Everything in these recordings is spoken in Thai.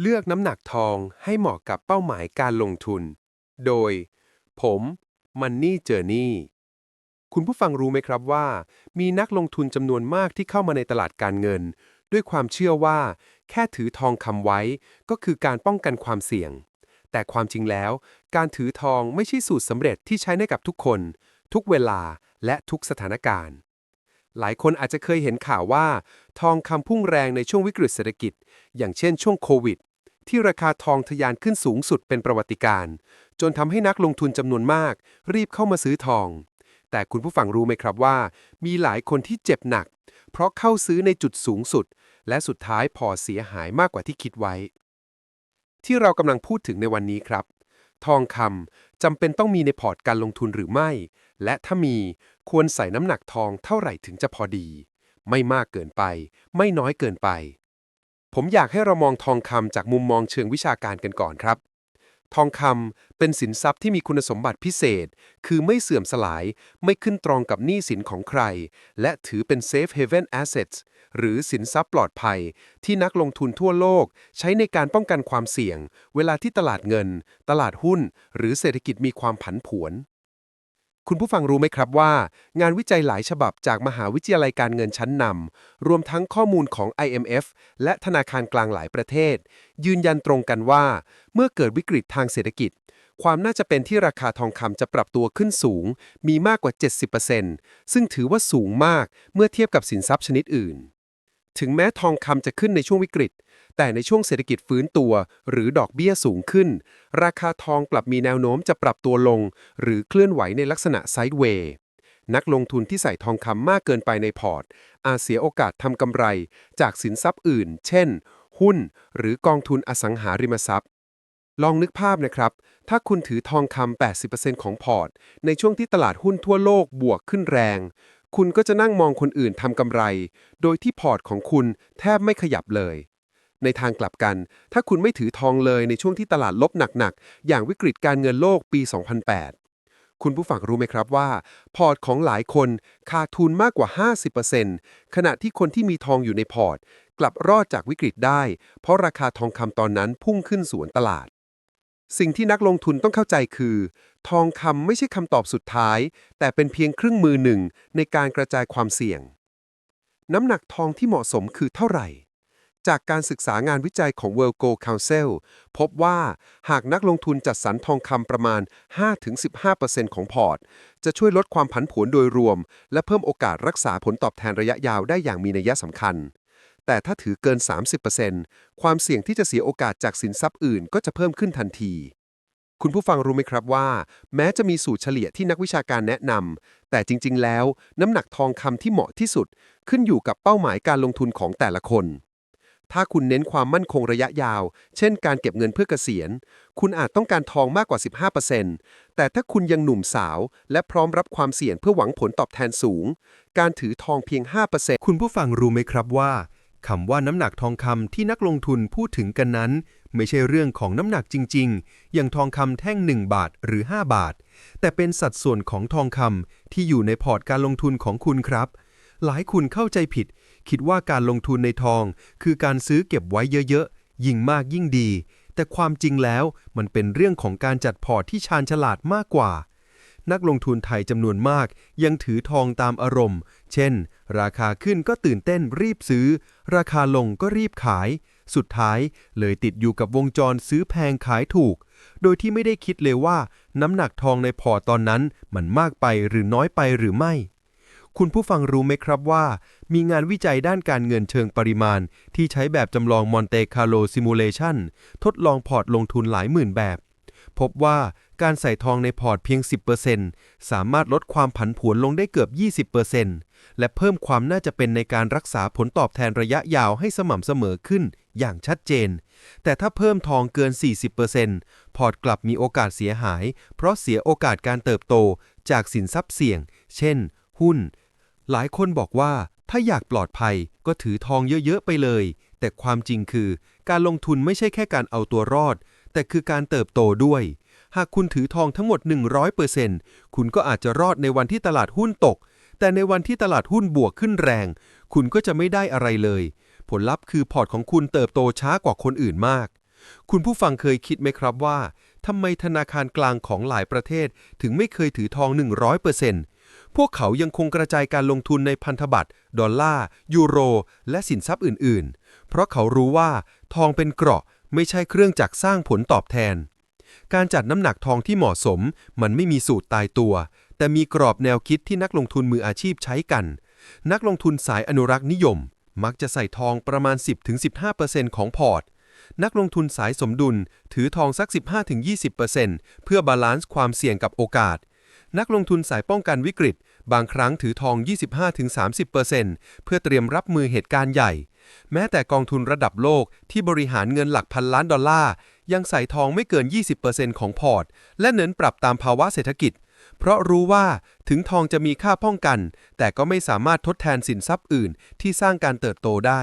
เลือกน้ำหนักทองให้เหมาะกับเป้าหมายการลงทุน โดย ผมมันนี่เจอนี่คุณผู้ฟังรู้ไหมครับว่า มีนักลงทุนจำนวนมากที่เข้ามาในตลาดการเงิน ด้วยความเชื่อว่า แค่ถือทองคำไว้ ก็คือการป้องกันความเสี่ยง แต่ความจริงแล้ว การถือทองไม่ใช่สูตรสำเร็จที่ใช้ได้กับทุกคน ทุกเวลาและทุกสถานการณ์ หลายคนอาจจะเคยเห็นข่าวว่า ทองคำพุ่งแรงในช่วงวิกฤตเศรษฐกิจ อย่างเช่นช่วงโควิด ที่ราคาทองทะยานขึ้นสูงสุดเป็นประวัติการณ์จนทำให้นักลงทุนจำนวนมาก รีบเข้ามาซื้อทอง แต่คุณผู้ฟังรู้ไหมครับว่า มีหลายคนที่เจ็บหนัก เพราะเข้าซื้อในจุดสูงสุด และสุดท้ายพอเสียหายมากกว่าที่คิดไว้ ที่เรากำลังพูดถึงในวันนี้ครับ ทองคำจำเป็นต้องมีในพอร์ตการลงทุนหรือไม่ และถ้ามี ควรใส่น้ำหนักทองเท่าไหร่ถึงจะพอดี ไม่มากเกินไป ไม่น้อยเกินไป ผมอยากให้เรามองทองคำจากมุมมองเชิงวิชาการกันก่อนครับ ทองคำเป็นสินทรัพย์ที่มีคุณสมบัติพิเศษ คือไม่เสื่อมสลาย ไม่ขึ้นตรองกับหนี้สินของใคร และถือเป็น Safe Haven Assets หรือสินทรัพย์ปลอดภัย ที่นักลงทุนทั่วโลก ใช้ในการป้องกันความเสี่ยง เวลาที่ตลาดเงิน ตลาดหุ้น หรือเศรษฐกิจมีความผันผวน คุณผู้ฟังรู้ไหมครับว่า งานวิจัยหลายฉบับจากมหาวิทยาลัยการเงินชั้นนำรวมทั้งข้อมูลของ IMF และธนาคารกลางหลายประเทศ ยืนยันตรงกันว่า เมื่อเกิดวิกฤตทางเศรษฐกิจ ความน่าจะเป็นที่ราคาทองคำจะปรับตัวขึ้นสูง มีมากกว่า 70%ซึ่งถือว่าสูงมากเมื่อเทียบกับสินทรัพย์ชนิดอื่น ถึงแม้ทองคำจะขึ้นในช่วงวิกฤต แต่ในช่วงเศรษฐกิจฟื้นตัว หรือดอกเบี้ยสูงขึ้น ราคาทองกลับมีแนวโน้มจะปรับตัวลง หรือเคลื่อนไหวในลักษณะไซด์เวย์นักลงทุนที่ใส่ทองคำมากเกินไปในพอร์ต อาจเสียโอกาสทำกำไร จากสินทรัพย์อื่น เช่น หุ้น หรือกองทุนอสังหาริมทรัพย์ ลองนึกภาพนะครับ ถ้าคุณถือทองคำ80%ของพอร์ต ในช่วงที่ตลาดหุ้นทั่วโลกบวกขึ้นแรง คุณก็จะนั่งมองคนอื่นทำกำไร โดยที่พอร์ตของคุณแทบไม่ขยับเลย ในทางกลับกัน ถ้าคุณไม่ถือทองเลยในช่วงที่ตลาดลบหนักๆ อย่างวิกฤตการเงินโลกปี 2008 คุณผู้ฟังรู้ไหมครับว่า พอร์ตของหลายคนขาดทุนมากกว่า 50%ขณะที่คนที่มีทองอยู่ในพอร์ต กลับรอดจากวิกฤตได้ เพราะราคาทองคำตอนนั้นพุ่งขึ้นสวนตลาด สิ่งที่นักลงทุนต้องเข้าใจคือ ทองคำไม่ใช่คำตอบสุดท้าย แต่เป็นเพียงเครื่องมือหนึ่งในการกระจายความเสี่ยง น้ำหนักทองที่เหมาะสมคือเท่าไหร่ จากการศึกษางานวิจัยของ World Gold Council พบว่าหากนักลงทุนจัดสรรทองคำประมาณ 5-15%ของพอร์ต จะช่วยลดความผันผวนโดยรวม และเพิ่มโอกาสรักษาผลตอบแทนระยะยาวได้อย่างมีนัยสำคัญ แต่ถ้าถือเกิน 30%ความเสี่ยงที่จะเสียโอกาสจากสินทรัพย์อื่นก็จะเพิ่มขึ้นทันที คุณผู้ฟังรู้ไหมครับว่า แม้จะมีสูตรเฉลี่ยที่นักวิชาการแนะนำแต่จริง ๆ แล้ว น้ำหนักทองคำที่เหมาะที่สุด ขึ้นอยู่กับเป้าหมายการลงทุนของแต่ละคน ถ้าคุณเน้นความมั่นคงระยะยาว เช่น การเก็บเงินเพื่อเกษียณ คุณอาจต้องการทองมากกว่า 15%แต่ถ้าคุณยังหนุ่มสาว และพร้อมรับความเสี่ยงเพื่อหวังผลตอบแทนสูง การถือทองเพียง 5%คุณผู้ฟังรู้ไหมครับว่า คำว่าน้ำหนักทองคำที่นักลงทุนพูดถึงกันนั้น ไม่ใช่เรื่องของน้ำหนักจริง ๆ อย่างทองคำแท่ง 1 บาทหรือ 5 บาท แต่เป็นสัดส่วนของทองคำที่อยู่ในพอร์ตการลงทุนของคุณครับ หลายคุณเข้าใจผิด คิดว่าการลงทุนในทอง คือการซื้อเก็บไว้เยอะๆ ยิ่งมากยิ่งดี แต่ความจริงแล้วมันเป็นเรื่องของการจัดพอร์ตที่ชาญฉลาดมากกว่า นักลงทุนไทยจำนวนมาก ยังถือทองตามอารมณ์ เช่น ราคาขึ้นก็ตื่นเต้นรีบซื้อ ราคาลงก็รีบขาย สุดท้ายเลยติดอยู่กับวงจรซื้อแพงขายถูก โดยที่ไม่ได้คิดเลยว่า น้ำหนักทองในพอร์ตตอนนั้นมันมากไปหรือน้อยไปหรือไม่คุณผู้ฟังรู้ไหมครับว่า มีงานวิจัยด้านการเงินเชิงปริมาณ ที่ใช้แบบจำลองมอนเตคาร์โลซิมูเลชันทดลองพอร์ตลงทุนหลายหมื่นแบบ พบว่า การใส่ทองในพอร์ตเพียง 10%สามารถลดความผันผวนลงได้เกือบ 20%และเพิ่มความน่าจะเป็นในการรักษาผลตอบแทนระยะยาวให้สม่ำเสมอขึ้นอย่างชัดเจน แต่ถ้าเพิ่มทองเกิน 40%พอร์ตกลับมีโอกาสเสียหาย เพราะเสียโอกาสการเติบโตจากสินทรัพย์เสี่ยง เช่น หุ้น หลายคนบอกว่าถ้าอยากปลอดภัยก็ถือทองเยอะ ๆ ไปเลย แต่ความจริงคือ การลงทุนไม่ใช่แค่การเอาตัวรอด แต่คือการเติบโตด้วย หากคุณถือทองทั้งหมด 100%คุณก็อาจจะรอดในวันที่ตลาดหุ้นตก แต่ในวันที่ตลาดหุ้นบวกขึ้นแรง คุณก็จะไม่ได้อะไรเลย ผลลัพธ์คือพอร์ตของคุณเติบโตช้ากว่าคนอื่นมาก คุณผู้ฟังเคยคิดไหมครับว่าทำไมธนาคารกลางของหลายประเทศ ถึงไม่เคยถือทอง 100%พวกเขายังคงกระจายการลงทุนในพันธบัตร ดอลลาร์ ยูโร และสินทรัพย์อื่น ๆ เพราะเขารู้ว่า ทองเป็นเกราะไม่ใช่เครื่องจักรสร้างผลตอบแทน การจัดน้ำหนักทองที่เหมาะสม มันไม่มีสูตรตายตัว แต่มีกรอบแนวคิดที่นักลงทุนมืออาชีพใช้กัน นักลงทุนสายอนุรักษ์นิยม มักจะใส่ทองประมาณ 10-15%ของพอร์ต นักลงทุนสายสมดุล ถือทองสัก 15-20%เพื่อบาลานซ์ความเสี่ยงกับโอกาส นักลงทุนสายป้องกันวิกฤต บางครั้งถือทอง 25-30%เพื่อเตรียมรับมือเหตุการณ์ใหญ่แม้แต่กองทุนระดับโลกที่บริหารเงินหลักพันล้านดอลลาร์ ยังใส่ทองไม่เกิน 20%ของพอร์ต และเน้นปรับตามภาวะเศรษฐกิจ เพราะรู้ว่าถึงทองจะมีค่าป้องกัน แต่ก็ไม่สามารถทดแทนสินทรัพย์อื่น ที่สร้างการเติบโตได้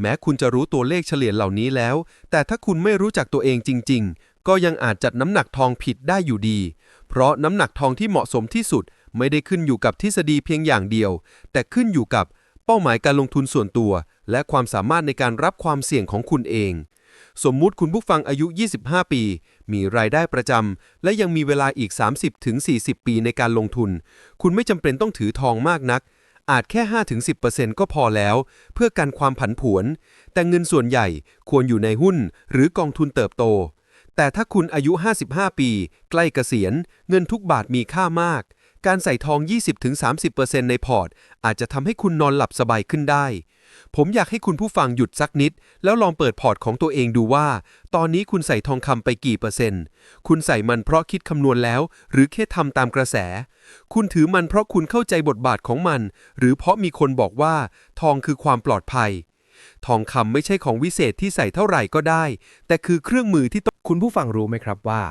แม้คุณจะรู้ตัวเลขเฉลี่ยเหล่านี้แล้ว แต่ถ้าคุณไม่รู้จักตัวเองจริง ๆ ก็ยังอาจจัดน้ำหนักทองผิดได้อยู่ดี เพราะน้ำหนักทองที่เหมาะสมที่สุด ไม่ได้ขึ้นอยู่กับทฤษฎีเพียงอย่างเดียว แต่ขึ้นอยู่กับเป้าหมายการลงทุนส่วนตัว และความสามารถในการรับความเสี่ยงของคุณเอง สมมุติคุณผู้ฟังอายุ 25 ปี มีรายได้ประจำ และยังมีเวลาอีก 30-40 ปีในการลงทุน คุณไม่จำเป็นต้องถือทองมากนัก อาจแค่ 5-10%ก็พอแล้ว เพื่อกันความผันผวน แต่เงินส่วนใหญ่ควรอยู่ในหุ้นหรือกองทุนเติบโต แต่ถ้าคุณอายุ 55 ปี ใกล้เกษียณ เงินทุกบาทมีค่ามาก การใส่ทอง 20-30%ในพอร์ต อาจจะทำให้คุณนอนหลับสบายขึ้นได้ ผมอยากให้คุณผู้ฟังหยุดสักนิด แล้วลองเปิดพอร์ตของตัวเองดูว่า ตอนนี้คุณใส่ทองคำไปกี่เปอร์เซ็นต์ คุณใส่มันเพราะคิดคำนวณแล้ว หรือแค่ทำตามกระแส คุณถือมันเพราะคุณเข้าใจบทบาทของมัน หรือเพราะมีคนบอกว่า ทองคือความปลอดภัย ทองคำไม่ใช่ของวิเศษที่ใส่เท่าไหร่ก็ได้ แต่คือเครื่องมือที่ต้องคุณผู้ฟังรู้ไหมครับว่า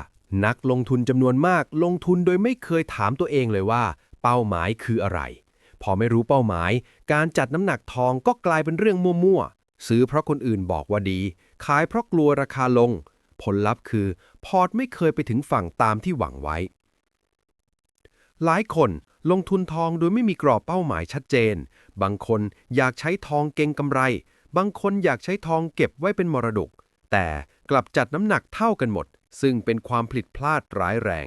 นักลงทุนจำนวนมากลงทุนโดยไม่เคยถามตัวเองเลยว่า เป้าหมายคืออะไร พอไม่รู้เป้าหมาย การจัดน้ำหนักทองก็กลายเป็นเรื่องมั่วๆ ซื้อเพราะคนอื่นบอกว่าดี ขายเพราะกลัวราคาลง ผลลัพธ์คือ พอร์ตไม่เคยไปถึงฝั่งตามที่หวังไว้ หลายคนลงทุนทองโดยไม่มีกรอบเป้าหมายชัดเจน บางคนอยากใช้ทองเก็งกำไร บางคนอยากใช้ทองเก็บไว้เป็นมรดก แต่กลับจัดน้ำหนักเท่ากันหมด ซึ่งเป็นความผิดพลาดร้ายแรง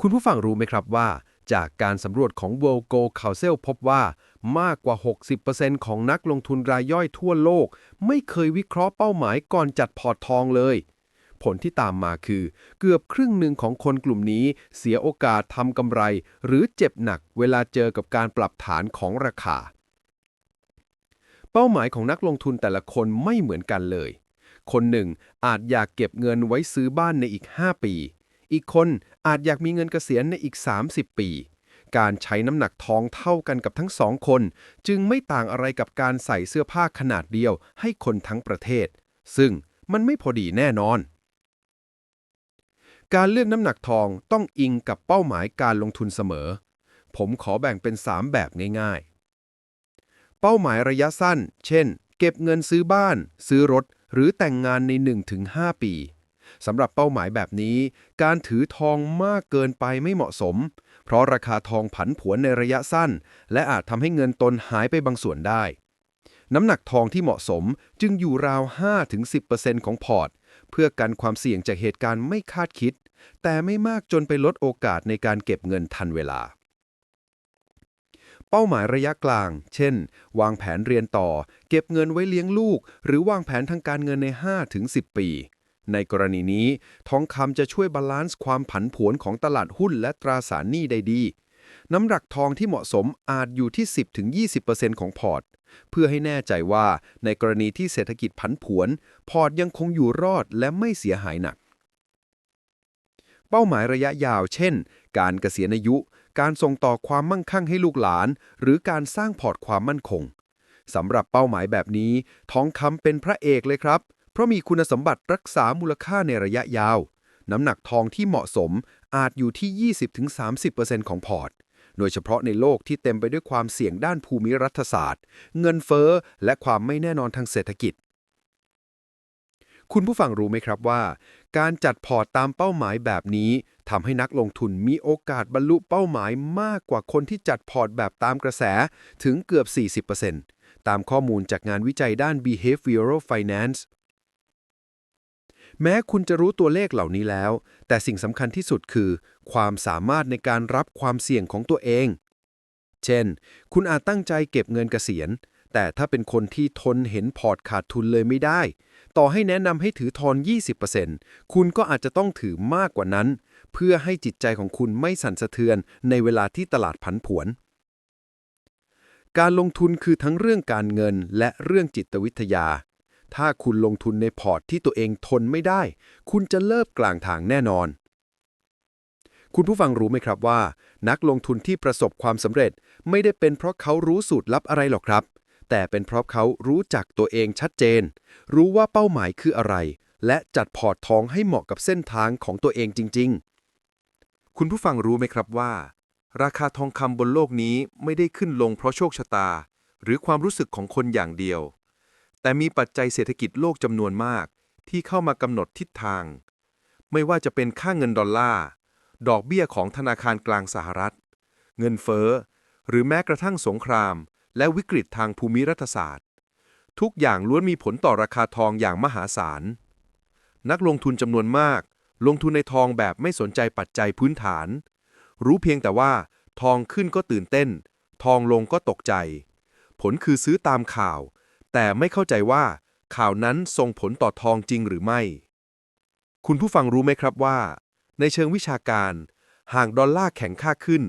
คุณผู้ฟังรู้ไหมครับว่า จากการสำรวจของ World Go Council พบว่ามากกว่า 60%ของนักลงทุนรายย่อยทั่วโลก ไม่เคยวิเคราะห์เป้าหมายก่อนจัดพอร์ตทองเลย ผลที่ตามมาคือ เกือบครึ่งหนึ่งของคนกลุ่มนี้ เสียโอกาสทำกำไร หรือเจ็บหนักเวลาเจอกับการปรับฐานของราคา เป้าหมายของนักลงทุนแต่ละคนไม่เหมือนกันเลย คนหนึ่ง อาจอยากเก็บเงินไว้ซื้อบ้านในอีก 5 ปี อีกคนอาจอยากมีเงินเกษียณในอีก 30 ปี การใช้น้ำหนักทองเท่ากันกับทั้งสองคน จึงไม่ต่างอะไรกับการใส่เสื้อผ้าขนาดเดียวให้คนทั้งประเทศ ซึ่งมันไม่พอดีแน่นอน การเลือกน้ำหนักทองต้องอิงกับเป้าหมายการลงทุนเสมอ ผมขอแบ่งเป็น 3 แบบง่ายๆ เป้าหมายระยะสั้น เช่น เก็บเงินซื้อบ้าน ซื้อรถ หรือแต่งงานใน 1-5 ปีสำหรับเป้าหมายแบบนี้ การถือทองมากเกินไปไม่เหมาะสม เพราะราคาทองผันผวนในระยะสั้น และอาจทำให้เงินตนหายไปบางส่วนได้ น้ำหนักทองที่เหมาะสมจึงอยู่ราว 5-10%ของพอร์ต เพื่อกันความเสี่ยงจากเหตุการณ์ไม่คาดคิด แต่ไม่มากจนไปลดโอกาสในการเก็บเงินทันเวลา เป้าหมายระยะกลาง เช่น วางแผนเรียนต่อ เก็บเงินไว้เลี้ยงลูก หรือวางแผนทางการเงินใน 5-10 ปี ในกรณีนี้ ทองคำจะช่วยบาลานซ์ความผันผวนของตลาดหุ้นและตราสารหนี้ได้ดี น้ำหนักทองที่เหมาะสมอาจอยู่ที่ 10-20%ของพอร์ต เพื่อให้แน่ใจว่าในกรณีที่เศรษฐกิจผันผวน พอร์ตยังคงอยู่รอดและไม่เสียหายหนักเป้าหมายระยะยาว เช่น การเกษียณอายุ การส่งต่อความมั่งคั่งให้ลูกหลาน หรือการสร้างพอร์ตความมั่นคงสำหรับเป้าหมายแบบนี้ ทองคำเป็นพระเอกเลยครับ เพราะมีคุณสมบัติรักษามูลค่าในระยะยาว น้ำหนักทองที่เหมาะสมอาจอยู่ที่ 20-30%ของพอร์ต โดยเฉพาะในโลกที่เต็มไปด้วยความเสี่ยงด้านภูมิรัฐศาสตร์ เงินเฟ้อ และความไม่แน่นอนทางเศรษฐกิจ คุณผู้ฟังรู้ไหมครับว่า การจัดพอร์ตตามเป้าหมายแบบนี้ ทำให้นักลงทุนมีโอกาสบรรลุเป้าหมายมากกว่าคนที่จัดพอร์ตแบบตามกระแสถึงเกือบ 40%ตามข้อมูลจากงานวิจัยด้าน behavioral finance แม้คุณจะรู้ตัวเลขเหล่านี้แล้ว แต่สิ่งสำคัญที่สุดคือ ความสามารถในการรับความเสี่ยงของตัวเอง เช่น คุณอาจตั้งใจเก็บเงินเกษียณ แต่ถ้าเป็นคนที่ทนเห็นพอร์ตขาดทุนเลยไม่ได้ ต่อให้แนะนำให้ถือทอน 20%คุณก็อาจจะต้องถือมากกว่านั้น เพื่อให้จิตใจของคุณไม่สั่นสะเทือนในเวลาที่ตลาดผันผวน การลงทุนคือทั้งเรื่องการเงินและเรื่องจิตวิทยา ถ้าคุณลงทุนในพอร์ตที่ตัวเองทนไม่ได้ คุณจะเลิกกลางทางแน่นอน คุณผู้ฟังรู้ไหมครับว่า นักลงทุนที่ประสบความสำเร็จไม่ได้เป็นเพราะเขารู้สูตรลับอะไรหรอกครับ แต่เป็นเพราะเขารู้จักตัวเองชัดเจน รู้ว่าเป้าหมายคืออะไรและจัดพอร์ตทองให้เหมาะกับเส้นทางของตัวเองจริง ๆ คุณผู้ฟังรู้ไหมครับว่า ราคาทองคำบนโลกนี้ไม่ได้ขึ้นลงเพราะโชคชะตา หรือความรู้สึกของคนอย่างเดียว แต่มีปัจจัยเศรษฐกิจโลกจำนวนมาก ที่เข้ามากำหนดทิศทาง ไม่ว่าจะเป็นค่าเงินดอลลาร์ ดอกเบี้ยของธนาคารกลางสหรัฐ เงินเฟ้อ หรือแม้กระทั่งสงคราม และวิกฤตทางภูมิรัฐศาสตร์ ทุกอย่างล้วนมีผลต่อราคาทองอย่างมหาศาล นักลงทุนจำนวนมาก ลงทุนในทองแบบไม่สนใจปัจจัยพื้นฐาน รู้เพียงแต่ว่า ทองขึ้นก็ตื่นเต้น ทองลงก็ตกใจ ผลคือซื้อตามข่าว แต่ไม่เข้าใจว่า ข่าวนั้นส่งผลต่อทองจริงหรือไม่ คุณผู้ฟังรู้ไหมครับว่า ในเชิงวิชาการ หากดอลลาร์แข็งค่าขึ้น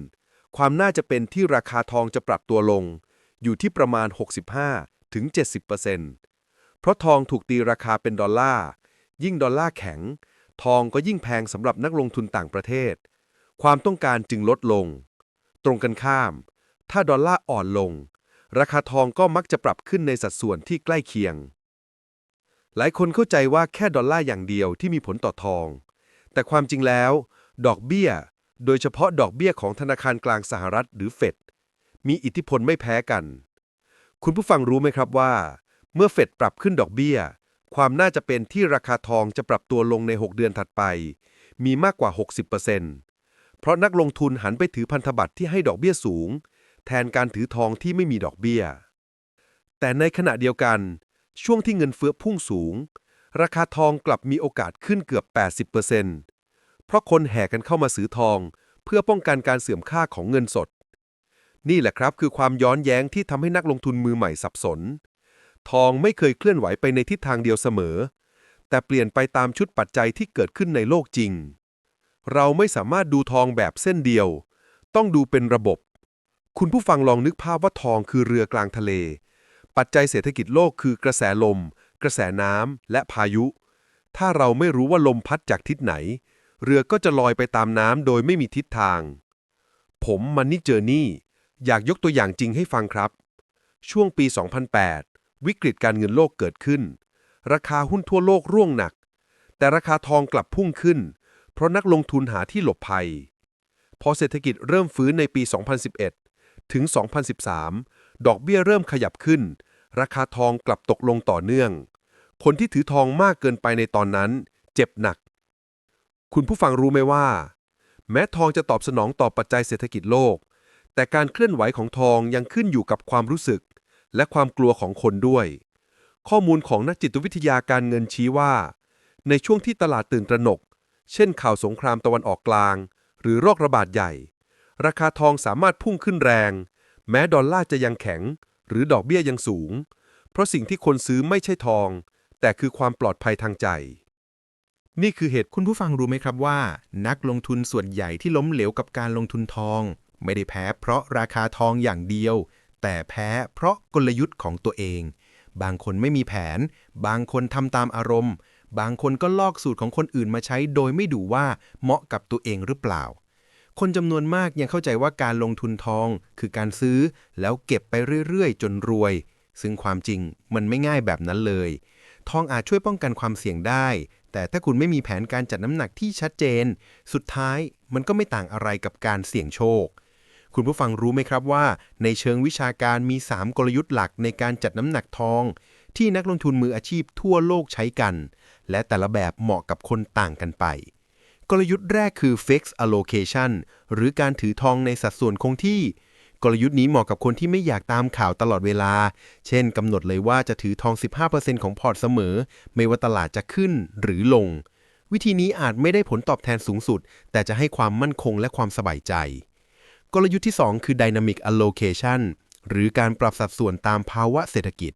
ความน่าจะเป็นที่ราคาทองจะปรับตัวลง อยู่ที่ประมาณ 65ถึง70%เพราะทองถูกตีราคาเป็นดอลลาร์ยิ่งดอลลาร์แข็ง ทองก็ยิ่งแพงสำหรับนักลงทุนต่างประเทศ ความต้องการจึงลดลง ตรงกันข้าม ถ้าดอลลาร์อ่อนลง ราคาทองก็มักจะปรับขึ้นในสัดส่วนที่ใกล้เคียง หลายคนเข้าใจว่าแค่ดอลลาร์อย่างเดียวที่มีผลต่อทอง แต่ความจริงแล้ว ดอกเบี้ย โดยเฉพาะดอกเบี้ยของธนาคารกลางสหรัฐหรือเฟดมีอิทธิพลไม่แพ้กัน คุณผู้ฟังรู้ไหมครับว่า เมื่อเฟดปรับขึ้นดอกเบี้ย ความน่าจะเป็นที่ราคาทองจะปรับตัวลงใน 6 เดือนถัดไป มีมากกว่า 60%เพราะนักลงทุนหันไปถือพันธบัตรที่ให้ดอกเบี้ยสูง แทนการถือทองที่ไม่มีดอกเบี้ย แต่ในขณะเดียวกัน ช่วงที่เงินเฟ้อพุ่งสูง ราคาทองกลับมีโอกาสขึ้นเกือบ 80%เพราะคนแห่กันเข้ามาซื้อทอง เพื่อป้องกันการเสื่อมค่าของเงินสด นี่แหละครับคือความย้อนแย้งที่ทำให้นักลงทุนมือใหม่สับสน ทองไม่เคยเคลื่อนไหวไปในทิศทางเดียวเสมอ แต่เปลี่ยนไปตามชุดปัจจัยที่เกิดขึ้นในโลกจริง เราไม่สามารถดูทองแบบเส้นเดียว ต้องดูเป็นระบบ คุณผู้ฟังลองนึกภาพว่าทองคือเรือกลางทะเล ปัจจัยเศรษฐกิจโลกคือกระแสลม กระแสน้ำและพายุ ถ้าเราไม่รู้ว่าลมพัดจากทิศไหน เรือก็จะลอยไปตามน้ำโดยไม่มีทิศทาง ผมมันนี่เจอนี่ อยากยกตัวอย่างจริงให้ฟังครับ ช่วงปี 2008 วิกฤตการเงินโลกเกิดขึ้น ราคาหุ้นทั่วโลกร่วงหนัก แต่ราคาทองกลับพุ่งขึ้น เพราะนักลงทุนหาที่หลบภัย พอเศรษฐกิจเริ่มฟื้นในปี 2011 ถึง 2013 ดอกเบี้ยเริ่มขยับขึ้น ราคาทองกลับตกลงต่อเนื่อง คนที่ถือทองมากเกินไปในตอนนั้น เจ็บหนัก คุณผู้ฟังรู้ไหมว่า แม้ทองจะตอบสนองต่อปัจจัยเศรษฐกิจโลกแต่การเคลื่อนไหวของทองยังขึ้นอยู่กับความรู้สึก และความกลัวของคนด้วย ข้อมูลของนักจิตวิทยาการเงินชี้ว่า ในช่วงที่ตลาดตื่นตระหนก เช่นข่าวสงครามตะวันออกกลาง หรือโรคระบาดใหญ่ ราคาทองสามารถพุ่งขึ้นแรง แม้ดอลลาร์จะยังแข็ง หรือดอกเบี้ยยังสูง เพราะสิ่งที่คนซื้อไม่ใช่ทอง แต่คือความปลอดภัยทางใจนี่คือเหตุคุณผู้ฟังรู้ไหมครับว่า นักลงทุนส่วนใหญ่ที่ล้มเหลวกับการลงทุนทอง ไม่ได้แพ้เพราะราคาทองอย่างเดียว แต่แพ้เพราะกลยุทธ์ของตัวเอง บางคนไม่มีแผน บางคนทำตามอารมณ์ บางคนก็ลอกสูตรของคนอื่นมาใช้ โดยไม่ดูว่าเหมาะกับตัวเองหรือเปล่า คนจำนวนมากยังเข้าใจว่าการลงทุนทอง คือการซื้อแล้วเก็บไปเรื่อยๆ จนรวย ซึ่งความจริงมันไม่ง่ายแบบนั้นเลย ทองอาจช่วยป้องกันความเสี่ยงได้ แต่ถ้าคุณไม่มีแผนการจัดน้ำหนักที่ชัดเจน สุดท้ายมันก็ไม่ต่างอะไรกับการเสี่ยงโชค คุณผู้ฟังรู้ไหมครับว่า ในเชิงวิชาการมี 3 กลยุทธ์หลักในการจัดน้ำหนักทอง ที่นักลงทุนมืออาชีพทั่วโลกใช้กัน และแต่ละแบบเหมาะกับคนต่างกันไป กลยุทธ์แรกคือ fixed allocation หรือการถือทองในสัดส่วนคงที่ กลยุทธ์นี้เหมาะกับคนที่ไม่อยากตามข่าวตลอดเวลา เช่นกำหนดเลยว่าจะถือทอง 15%ของพอร์ตเสมอ ไม่ว่าตลาดจะขึ้นหรือลง วิธีนี้อาจไม่ได้ผลตอบแทนสูงสุด แต่จะให้ความมั่นคงและความสบายใจ กลยุทธ์ที่ 2 คือ Dynamic Allocation หรือการปรับสัดส่วนตามภาวะเศรษฐกิจ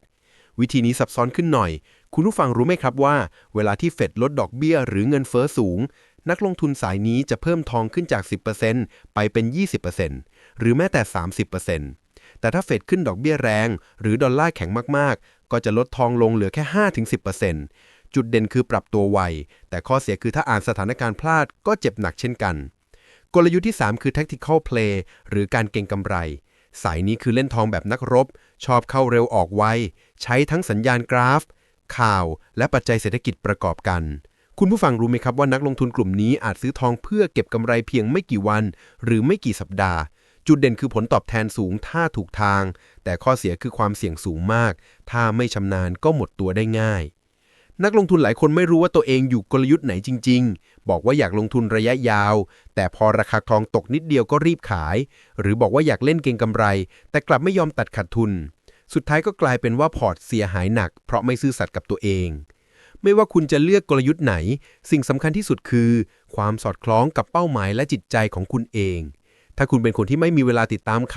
วิธีนี้ซับซ้อนขึ้นหน่อย คุณผู้ฟังรู้ไหมครับว่า เวลาที่เฟดลดดอกเบี้ยหรือเงินเฟอ้อสูง นักลงทุนสายนี้จะเพิ่มทองขึ้นจาก 10%ไปเป็น 20%หรือแม้แต่ 30%แต่ถ้าเฟดขึ้นดอกเบี้ยแรง หรือดอลลาร์แข็งมากๆ ก็จะลดทองลงเหลือแค่ 5-10%จุดเด่นคือปรับตัวไว แต่ข้อเสียคือถ้าอ่านสถานการณ์พลาดก็เจ็บหนักเช่นกัน กลยุทธ์ที่ 3 คือ tactical play หรือการเก็งกำไร สายนี้คือเล่นทองแบบนักรบ ชอบเข้าเร็วออกไว ใช้ทั้งสัญญาณกราฟ ข่าว และปัจจัยเศรษฐกิจประกอบกัน คุณผู้ฟังรู้ไหมครับว่านักลงทุนกลุ่มนี้อาจซื้อทองเพื่อเก็บกำไรเพียงไม่กี่วัน หรือไม่กี่สัปดาห์ จุดเด่นคือผลตอบแทนสูงถ้าถูกทาง แต่ข้อเสียคือความเสี่ยงสูงมาก ถ้าไม่ชำนาญก็หมดตัวได้ง่าย นักลงทุนหลายคนไม่รู้ว่าตัวเองอยู่กลยุทธ์ไหนจริง ๆ บอกว่าอยากลงทุนระยะยาว แต่พอราคาทองตกนิดเดียวก็รีบขาย หรือบอกว่าอยากเล่นเก็งกำไร แต่กลับไม่ยอมตัดขาดทุน สุดท้ายก็กลายเป็นว่าพอร์ตเสียหายหนัก เพราะไม่ซื่อสัตย์กับตัวเอง ไม่ว่าคุณจะเลือกกลยุทธ์ไหน สิ่งสำคัญที่สุดคือ ความสอดคล้องกับเป้าหมายและจิตใจของคุณเอง ถ้าคุณเป็นคนที่ไม่มีเวลาติดตามข่าว